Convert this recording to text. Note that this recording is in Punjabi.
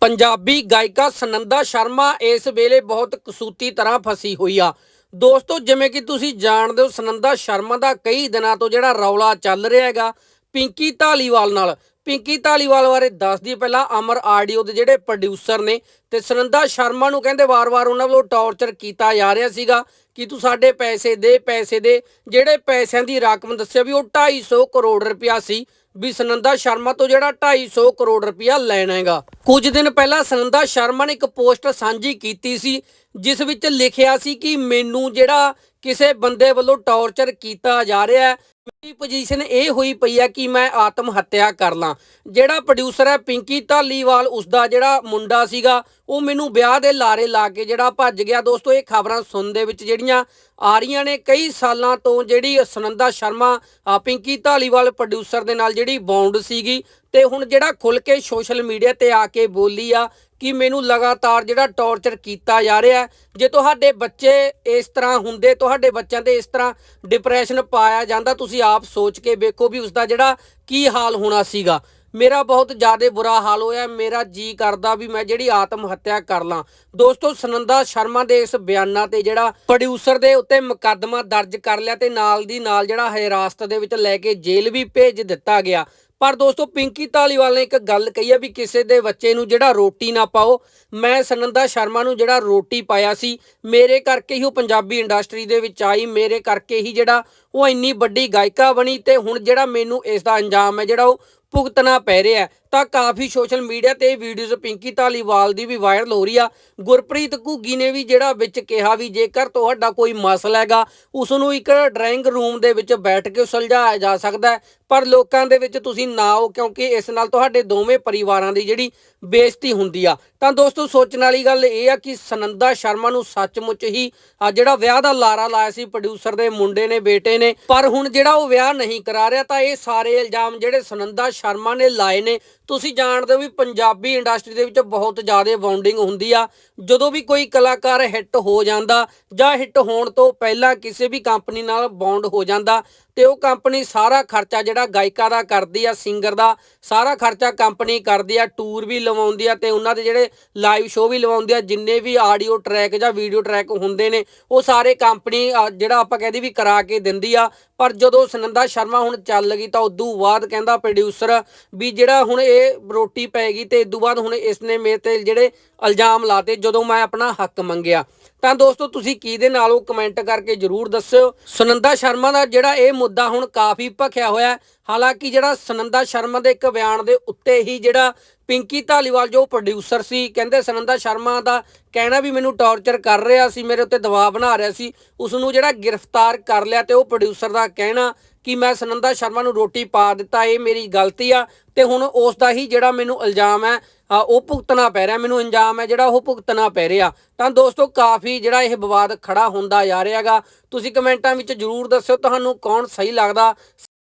ਪੰਜਾਬੀ ਗਾਇਕਾ ਸਨੰਦਾ ਸ਼ਰਮਾ ਇਸ ਵੇਲੇ ਬਹੁਤ ਕਸੂਤੀ ਤਰ੍ਹਾਂ ਫਸੀ ਹੋਈ ਆ। ਦੋਸਤੋ, ਜਿਵੇਂ ਕਿ ਤੁਸੀਂ ਜਾਣਦੇ ਹੋ, ਸਨੰਦਾ ਸ਼ਰਮਾ ਦਾ ਕਈ ਦਿਨਾਂ ਤੋਂ ਜਿਹੜਾ ਰੌਲਾ ਚੱਲ ਰਿਹਾ ਹੈਗਾ, ਪਿੰਕੀ ਢਾਲੀਵਾਲ ਨਾਲ। ਪਿੰਕੀ ਧਾਲੀਵਾਲ ਬਾਰੇ ਦੱਸਦੀ ਪਹਿਲਾਂ ਅਮਰ ਆਡੀਓ ਦੇ ਜਿਹੜੇ ਪ੍ਰੋਡਿਊਸਰ ਨੇ ਤੇ ਸੁਨੰਦਾ ਸ਼ਰਮਾ ਨੂੰ ਕਹਿੰਦੇ ਵਾਰ-ਵਾਰ ਉਹਨਾਂ ਵੱਲੋਂ ਟੌਰਚਰ ਕੀਤਾ ਜਾ ਰਿਹਾ ਸੀਗਾ ਕਿ ਤੂੰ ਸਾਡੇ ਪੈਸੇ ਦੇ ਪੈਸੇ ਦੇ। ਜਿਹੜੇ ਪੈਸਿਆਂ ਦੀ ਰਕਮ ਦੱਸਿਆ ਵੀ ਉਹ 250 ਕਰੋੜ ਰੁਪਇਆ ਸੀ ਵੀ ਸਨੰਦਾ ਸ਼ਰਮਾ ਤੋਂ ਜਿਹੜਾ 250 ਕਰੋੜ ਰੁਪਇਆ ਲੈਣਾ ਹੈਗਾ। ਕੁਝ ਦਿਨ ਪਹਿਲਾਂ ਸਨੰਦਾ ਸ਼ਰਮਾ ਨੇ ਇੱਕ ਪੋਸਟ ਸਾਂਝੀ ਕੀਤੀ ਸੀ, ਜਿਸ ਵਿੱਚ ਲਿਖਿਆ ਸੀ ਕਿ ਮੈਨੂੰ ਜਿਹੜਾ ਕਿਸੇ ਬੰਦੇ ਵੱਲੋਂ ਟੌਰਚਰ ਕੀਤਾ ਜਾ ਰਿਹਾ ਹੈ। ਮੇਰੀ ਪੋਜੀਸ਼ਨ ਇਹ ਹੋਈ ਪਈ ਹੈ ਕਿ ਮੈਂ ਆਤਮ ਹੱਤਿਆ ਕਰ ਲਾਂ। ਜਿਹੜਾ ਪ੍ਰੋਡਿਊਸਰ ਹੈ ਪਿੰਕੀ ਢਾਲੀਵਾਲ ਉਸ ਦਾ ਜਿਹੜਾ ਮੁੰਡਾ ਸੀਗਾ, ਉਹ ਮੈਨੂੰ ਵਿਆਹ ਦੇ ਲਾਰੇ ਲਾ ਕੇ ਜਿਹੜਾ ਭੱਜ ਗਿਆ। ਦੋਸਤੋ, ਇਹ ਖਬਰਾਂ ਸੁਣਨ ਦੇ ਵਿੱਚ ਜਿਹੜੀਆਂ ਆ ਰਹੀਆਂ ਨੇ, ਕਈ ਸਾਲਾਂ ਤੋਂ ਜਿਹੜੀ ਸੁਨੰਦਾ ਸ਼ਰਮਾ ਪਿੰਕੀ ਢਾਲੀਵਾਲ ਪ੍ਰੋਡਿਊਸਰ ਦੇ ਨਾਲ ਜਿਹੜੀ ਬੌਂਡ ਸੀਗੀ, ਤੇ ਹੁਣ ਜਿਹੜਾ ਖੁੱਲ ਕੇ ਸੋਸ਼ਲ ਮੀਡੀਆ ਤੇ ਆ ਕੇ ਬੋਲੀ ਆ ਕਿ ਮੈਨੂੰ ਲਗਾਤਾਰ ਜਿਹੜਾ ਟੌਰਚਰ ਕੀਤਾ ਜਾ ਰਿਹਾ ਜੇ ਤੁਹਾਡੇ ਬੱਚੇ ਇਸ ਤਰ੍ਹਾਂ ਹੁੰਦੇ, ਤੁਹਾਡੇ ਬੱਚਿਆਂ ਤੇ ਇਸ ਤਰ੍ਹਾਂ ਡਿਪਰੈਸ਼ਨ ਪਾਇਆ ਜਾਂਦਾ, ਤੁਸੀਂ ਆਪ ਸੋਚ ਕੇ ਵੇਖੋ ਵੀ ਉਸ ਦਾ ਜਿਹੜਾ ਕੀ ਹਾਲ ਹੋਣਾ ਸੀਗਾ। ਮੇਰਾ ਬਹੁਤ ਜ਼ਿਆਦਾ ਬੁਰਾ ਹਾਲ ਹੋਇਆ, ਮੇਰਾ ਜੀ ਕਰਦਾ ਵੀ ਮੈਂ ਜਿਹੜੀ ਆਤਮ ਹੱਤਿਆ ਕਰ ਲਾਂ। ਦੋਸਤੋ, ਸਨੰਦਾ ਸ਼ਰਮਾ ਦੇ ਇਸ ਬਿਆਨਾਂ ਤੇ ਜਿਹੜਾ ਪ੍ਰੋਡਿਊਸਰ ਦੇ ਉੱਤੇ ਮੁਕੱਦਮਾ ਦਰਜ ਕਰ ਲਿਆ ਤੇ ਨਾਲ ਦੀ ਨਾਲ ਜਿਹੜਾ ਹਿਰਾਸਤ ਦੇ ਵਿੱਚ ਲੈ ਕੇ ਜੇਲ੍ਹ ਵੀ ਭੇਜ ਦਿੱਤਾ ਗਿਆ। ਪਰ ਦੋਸਤੋ, ਪਿੰਕੀ ਧਾਲੀਵਾਲ ਨੇ ਇੱਕ ਗੱਲ ਕਹੀ ਆ ਵੀ ਕਿਸੇ ਦੇ ਬੱਚੇ ਨੂੰ ਜਿਹੜਾ ਰੋਟੀ ਨਾ ਪਾਓ। ਮੈਂ ਸਨੰਦਾ ਸ਼ਰਮਾ ਨੂੰ ਜਿਹੜਾ ਰੋਟੀ ਪਾਇਆ ਸੀ, ਮੇਰੇ ਕਰਕੇ ਹੀ ਉਹ ਪੰਜਾਬੀ ਇੰਡਸਟਰੀ ਦੇ ਵਿੱਚ ਆਈ, ਮੇਰੇ ਕਰਕੇ ਹੀ ਜਿਹੜਾ ਉਹ ਇੰਨੀ ਵੱਡੀ ਗਾਇਕਾ ਬਣੀ ਤੇ ਹੁਣ ਜਿਹੜਾ ਮੈਨੂੰ ਇਸ ਦਾ ਅੰਜਾਮ ਹੈ, ਜਿਹੜਾ ਉਹ ਭੁਗਤਣਾ ਪੈ ਰਿਹਾ ਤਾਂ ਕਾਫੀ ਸੋਸ਼ਲ ਮੀਡੀਆ ਤੇ ਵੀਡੀਓਜ਼ ਪਿੰਕੀ ਧਾਲੀਵਾਲ ਦੀ ਵੀ ਵਾਇਰਲ ਹੋ ਰਹੀ ਆ। ਗੁਰਪ੍ਰੀਤ ਘੁੱਗੀ ਨੇ ਵੀ ਜਿਹੜਾ ਵਿੱਚ ਕਿਹਾ ਵੀ ਜੇਕਰ ਤੁਹਾਡਾ ਕੋਈ ਮਸਲਾ ਹੈਗਾ ਉਸ ਨੂੰ ਇੱਕ ਡਰਾਇੰਗ ਰੂਮ ਦੇ ਵਿੱਚ ਬੈਠ ਕੇ ਸੁਲਝਾਇਆ ਜਾ ਸਕਦਾ ਪਰ ਲੋਕਾਂ ਦੇ ਵਿੱਚ ਤੁਸੀਂ ਨਾ ਆਓ ਕਿਉਂਕਿ ਇਸ ਨਾਲ ਤੁਹਾਡੇ ਦੋਵੇਂ ਪਰਿਵਾਰਾਂ ਦੀ ਜਿਹੜੀ ਬੇਇੱਜ਼ਤੀ ਹੁੰਦੀ ਆ। ਤਾਂ ਦੋਸਤੋ, ਸੋਚਣ ਵਾਲੀ ਗੱਲ ਇਹ ਆ ਕਿ ਸਨੰਦਾ ਸ਼ਰਮਾ ਨੂੰ ਸੱਚਮੁੱਚ ਹੀ ਆ ਜਿਹੜਾ ਵਿਆਹ ਦਾ ਲਾਰਾ ਲਾਇਆ ਸੀ ਪ੍ਰੋਡਿਊਸਰ ਦੇ ਮੁੰਡੇ ਨੇ, ਬੇਟੇ ਨੇ, ਪਰ ਹੁਣ ਜਿਹੜਾ ਉਹ ਵਿਆਹ ਨਹੀਂ ਕਰਾ ਰਿਹਾ ਤਾਂ ਇਹ ਸਾਰੇ ਇਲਜ਼ਾਮ ਜਿਹੜੇ ਸੁਨੰਦਾ ਸ਼ਰਮਾ ਨੇ ਲਾਏ ਨੇ। ਤੁਸੀਂ ਜਾਣਦੇ ਹੋ ਵੀ ਪੰਜਾਬੀ ਇੰਡਸਟਰੀ ਦੇ ਵਿੱਚ ਬਹੁਤ ਜ਼ਿਆਦਾ ਬੌਂਡਿੰਗ ਹੁੰਦੀ ਆ। ਜਦੋਂ ਵੀ ਕੋਈ ਕਲਾਕਾਰ ਹਿੱਟ ਹੋ ਜਾਂਦਾ ਜਾਂ ਹਿੱਟ ਹੋਣ ਤੋਂ ਪਹਿਲਾਂ ਕਿਸੇ ਵੀ ਕੰਪਨੀ ਨਾਲ ਬੌਂਡ ਹੋ ਜਾਂਦਾ ਤੇ ਉਹ ਕੰਪਨੀ ਸਾਰਾ ਖਰਚਾ ਜਿਹੜਾ ਗਾਇਕਾ ਦਾ ਕਰਦੀ ਆ ਸਿੰਗਰ ਦਾ, ਸਾਰਾ ਖਰਚਾ ਕੰਪਨੀ ਕਰਦੀ ਆ ਟੂਰ ਵੀ ਲਵਾਉਂਦੀ ਆ ਤੇ ਉਹਨਾਂ ਦੇ ਜਿਹੜੇ ਲਾਈਵ ਸ਼ੋਅ ਵੀ ਲਵਾਉਂਦੀ ਆ, ਜਿੰਨੇ ਵੀ ਆਡੀਓ ਟਰੈਕ ਜਾਂ ਵੀਡੀਓ ਟਰੈਕ ਹੁੰਦੇ ਨੇ, ਉਹ ਸਾਰੇ ਕੰਪਨੀ ਜਿਹੜਾ ਆਪਾਂ ਕਹਦੇ ਵੀ ਕਰਾ ਕੇ ਦਿੰਦੀ ਆ। ਪਰ ਜਦੋਂ ਸੁਨੰਦਾ ਸ਼ਰਮਾ ਹੁਣ ਚੱਲ ਗਈ ਤਾਂ ਉਦੋਂ ਬਾਅਦ ਕਹਿੰਦਾ ਪ੍ਰੋਡਿਊਸਰ ਵੀ ਜਿਹੜਾ ਹੁਣ ਇਹ ਰੋਟੀ ਪੈਗੀ ਤੇ ਉਦੋਂ ਬਾਅਦ ਹੁਣ ਇਸ ਨੇ ਮੇਰੇ ਤੇ ਜਿਹੜੇ ਇਲਜ਼ਾਮ ਲਾਤੇ, ਜਦੋਂ ਮੈਂ ਆਪਣਾ ਹੱਕ ਮੰਗਿਆ। ਤਾਂ ਦੋਸਤੋ, ਤੁਸੀਂ ਕੀ ਦੇ ਨਾਲ ਉਹ ਕਮੈਂਟ ਕਰਕੇ ਜਰੂਰ ਦੱਸਿਓ। ਸੁਨੰਦਾ ਸ਼ਰਮਾ ਦਾ ਜਿਹੜਾ ਇਹ ਮੁੱਦਾ ਹੁਣ ਕਾਫੀ ਭਖਿਆ ਹੋਇਆ ਹਾਲਾਂਕਿ ਜਿਹੜਾ ਸੁਨੰਦਾ ਸ਼ਰਮਾ ਦੇ ਇੱਕ ਬਿਆਨ ਦੇ ਉੱਤੇ ਹੀ ਜਿਹੜਾ ਪਿੰਕੀ ਧਾਲੀਵਾਲ ਜੋ ਪ੍ਰੋਡਿਊਸਰ ਸੀ, ਕਹਿੰਦੇ ਸਨੰਦਾ ਸ਼ਰਮਾ ਦਾ ਕਹਿਣਾ ਵੀ ਮੈਨੂੰ ਟੌਰਚਰ ਕਰ ਰਿਹਾ ਸੀ, ਮੇਰੇ ਉੱਤੇ ਦਬਾਅ ਬਣਾ ਰਿਹਾ ਸੀ। ਉਸ ਨੂੰ ਜਿਹੜਾ ਗ੍ਰਿਫਤਾਰ ਕਰ ਲਿਆ ਤੇ ਉਹ ਪ੍ਰੋਡਿਊਸਰ ਦਾ ਕਹਿਣਾ ਕਿ ਮੈਂ ਸਨੰਦਾ ਸ਼ਰਮਾ ਨੂੰ ਰੋਟੀ ਪਾ ਦਿੱਤਾ, ਇਹ ਮੇਰੀ ਗਲਤੀ ਆ ਤੇ ਹੁਣ ਉਸ ਦਾ ਹੀ ਜਿਹੜਾ ਮੈਨੂੰ ਇਲਜ਼ਾਮ ਹੈ ਉਹ ਭੁਗਤਣਾ ਪੈ ਰਿਹਾ, ਮੈਨੂੰ ਇੰਜਾਮ ਹੈ ਜਿਹੜਾ ਉਹ ਭੁਗਤਣਾ ਪੈ ਰਿਹਾ। ਤਾਂ ਦੋਸਤੋ, ਕਾਫੀ ਜਿਹੜਾ ਇਹ ਵਿਵਾਦ ਖੜਾ ਹੁੰਦਾ ਜਾ ਰਿਹਾਗਾ ਤੁਸੀਂ ਕਮੈਂਟਾਂ ਵਿੱਚ ਜਰੂਰ ਦੱਸਿਓ, ਤੁਹਾਨੂੰ ਕੌਣ ਸਹੀ ਲੱਗਦਾ?